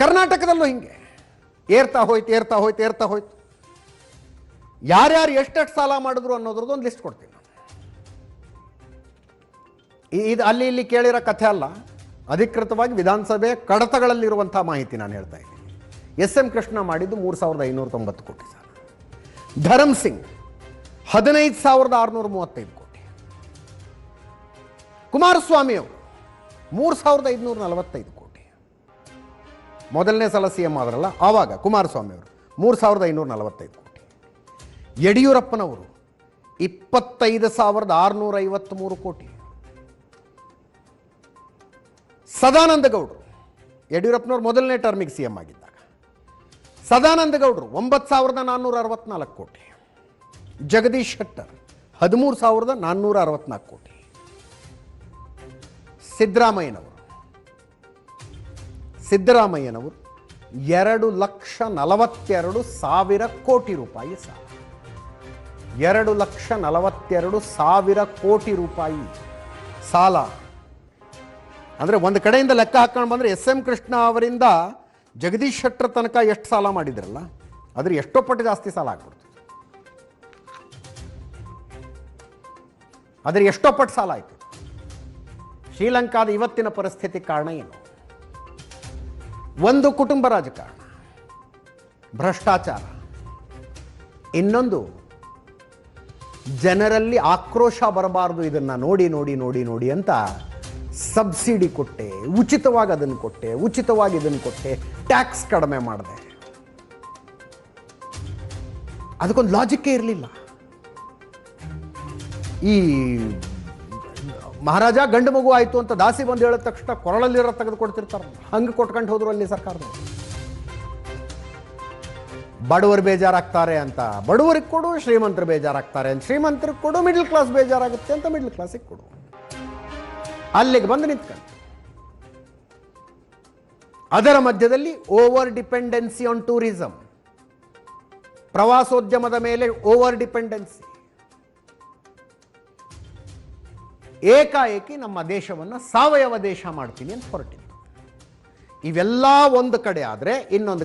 ಕರ್ನಾಟಕದಲ್ಲೂ ಹಿಂಗೆ. ಏರ್ತಾ ಹೋಯ್ತು ಏರ್ತಾ ಹೋಯ್ತು ಏರ್ತಾ ಹೋಯ್ತು. ಯಾರ್ಯಾರು ಎಷ್ಟೆಷ್ಟು ಸಾಲ ಮಾಡಿದ್ರು ಅನ್ನೋದ್ರದ್ದು ಒಂದು ಲಿಸ್ಟ್ ಕೊಡ್ತೀನಿ ಇದು ಅಲ್ಲಿ ಇಲ್ಲಿ ಕೇಳಿರೋ ಕಥೆ ಅಲ್ಲ. ಅಧಿಕೃತವಾಗಿ ವಿಧಾನಸಭೆ ಕಡತಗಳಲ್ಲಿರುವಂಥ ಮಾಹಿತಿ ನಾನು ಹೇಳ್ತಾ ಇದ್ದೀನಿ. ಎಸ್ ಎಂ ಕೃಷ್ಣ ಮಾಡಿದ್ದು ಮೂರು ಸಾವಿರದ ಐನೂರ ತೊಂಬತ್ತು ಕೋಟಿ ಸಾಲ. ಧರಮ್ ಸಿಂಗ್ ಹದಿನೈದು ಸಾವಿರದ ಆರುನೂರ ಮೂವತ್ತೈದು ಕೋಟಿ. ಕುಮಾರಸ್ವಾಮಿ ಅವರು ಮೂರು ಸಾವಿರದ ಐದುನೂರ ನಲವತ್ತೈದು ಮೊದಲನೇ ಸಲ ಸಿ ಎಂ ಆದ್ರಲ್ಲ, ಆವಾಗ ಕುಮಾರಸ್ವಾಮಿ ಅವರು ಮೂರು ಸಾವಿರದ ಐನೂರ ನಲವತ್ತೈದು ಕೋಟಿ. ಯಡಿಯೂರಪ್ಪನವರು ಇಪ್ಪತ್ತೈದು ಸಾವಿರದ ಆರುನೂರ ಐವತ್ತ್ಮೂರು ಕೋಟಿ. ಸದಾನಂದ ಗೌಡರು, ಯಡಿಯೂರಪ್ಪನವ್ರು ಮೊದಲನೇ ಟರ್ಮಿಗೆ ಸಿ ಎಂ ಆಗಿದ್ದಾಗ. ಸದಾನಂದ ಗೌಡರು ಒಂಬತ್ತು ಸಾವಿರದ ನಾನ್ನೂರ ಅರವತ್ನಾಲ್ಕು ಕೋಟಿ. ಜಗದೀಶ್ ಶೆಟ್ಟರ್ ಹದಿಮೂರು ಸಾವಿರದ ನಾನ್ನೂರ ಅರವತ್ನಾಲ್ಕು ಕೋಟಿ. ಸಿದ್ದರಾಮಯ್ಯನವರು ಸಿದ್ದರಾಮಯ್ಯನವರು ಎರಡು ಲಕ್ಷ ನಲವತ್ತೆರಡು ಸಾವಿರ ಕೋಟಿ ರೂಪಾಯಿ ಸಾಲ. ಎರಡು ಲಕ್ಷ ನಲವತ್ತೆರಡು ಸಾವಿರ ಕೋಟಿ ರೂಪಾಯಿ ಸಾಲ. ಅಂದರೆ ಒಂದು ಕಡೆಯಿಂದ ಲೆಕ್ಕ ಹಾಕೊಂಡು ಬಂದರೆ ಎಸ್ ಎಂ ಕೃಷ್ಣ ಅವರಿಂದ ಜಗದೀಶ್ ಶೆಟ್ಟರ್ ತನಕ ಎಷ್ಟು ಸಾಲ ಮಾಡಿದ್ರಲ್ಲ ಅದ್ರ ಎಷ್ಟೋ ಪಟ್ಟು ಜಾಸ್ತಿ ಸಾಲ ಆಗ್ಬಿಡ್ತು. ಅದ್ರ ಎಷ್ಟೋ ಪಟ್ಟು ಸಾಲ ಆಯಿತು. ಶ್ರೀಲಂಕಾದ ಇವತ್ತಿನ ಪರಿಸ್ಥಿತಿ ಕಾರಣ ಏನು? ಒಂದು ಕುಟುಂಬ ರಾಜಕಾರಣ ಭ್ರಷ್ಟಾಚಾರ. ಇನ್ನೊಂದು, ಜನರಲ್ಲಿ ಆಕ್ರೋಶ ಬರಬಾರ್ದು ಇದನ್ನು ನೋಡಿ ನೋಡಿ ನೋಡಿ ನೋಡಿ ಅಂತ ಸಬ್ಸಿಡಿ ಕೊಟ್ಟೆ, ಉಚಿತವಾಗಿ ಅದನ್ನು ಕೊಟ್ಟೆ, ಉಚಿತವಾಗಿ ಇದನ್ನು ಕೊಟ್ಟೆ, ಟ್ಯಾಕ್ಸ್ ಕಡಿಮೆ ಮಾಡಿದೆ. ಅದಕ್ಕೊಂದು ಲಾಜಿಕ್ಕೇ ಇರಲಿಲ್ಲ. ಈ ಮಹಾರಾಜ ಗಂಡು ಮಗು ಆಯಿತು ಅಂತ ದಾಸಿ ಬಂದು ಹೇಳಿದ ತಕ್ಷಣ ಕೊರಳಲ್ಲಿರೋ ತೆಗೆದು ಕೊಡ್ತಿರ್ತಾರೆ ಹಂಗೆ ಕೊಟ್ಕೊಂಡು ಹೋದ್ರು ಅಲ್ಲಿ ಸರ್ಕಾರದವರು ಬಡವರು ಬೇಜಾರಾಗ್ತಾರೆ ಅಂತ. ಬಡವರಿಗೆ ಕೊಡು, ಶ್ರೀಮಂತರು ಬೇಜಾರಾಗ್ತಾರೆ ಅಂತ. ಶ್ರೀಮಂತರಿಗೆ ಕೊಡು ಮಿಡ್ಲ್ ಕ್ಲಾಸ್ ಬೇಜಾರಾಗುತ್ತೆ ಅಂತ ಮಿಡ್ಲ್ ಕ್ಲಾಸಿಗೆ ಕೊಡು. ಅಲ್ಲಿಗೆ ಬಂದು ನಿಂತ್ಕೊಂಡು. ಅದರ ಮಧ್ಯದಲ್ಲಿ ಓವರ್ ಡಿಪೆಂಡೆನ್ಸಿ ಆನ್ ಟೂರಿಸಂ ಪ್ರವಾಸೋದ್ಯಮದ ಮೇಲೆ ಓವರ್ ಡಿಪೆಂಡೆನ್ಸಿ ಏಕಾಏಕಿ ನಮ್ಮ ದೇಶವನ್ನು ಸಾವಯವ ದೇಶ ಮಾಡ್ತೀನಿ ಅಂತ ಹೊರಟಿದೆ. ಇವೆಲ್ಲ ಒಂದು ಕಡೆ ಆದರೆ ಇನ್ನೊಂದು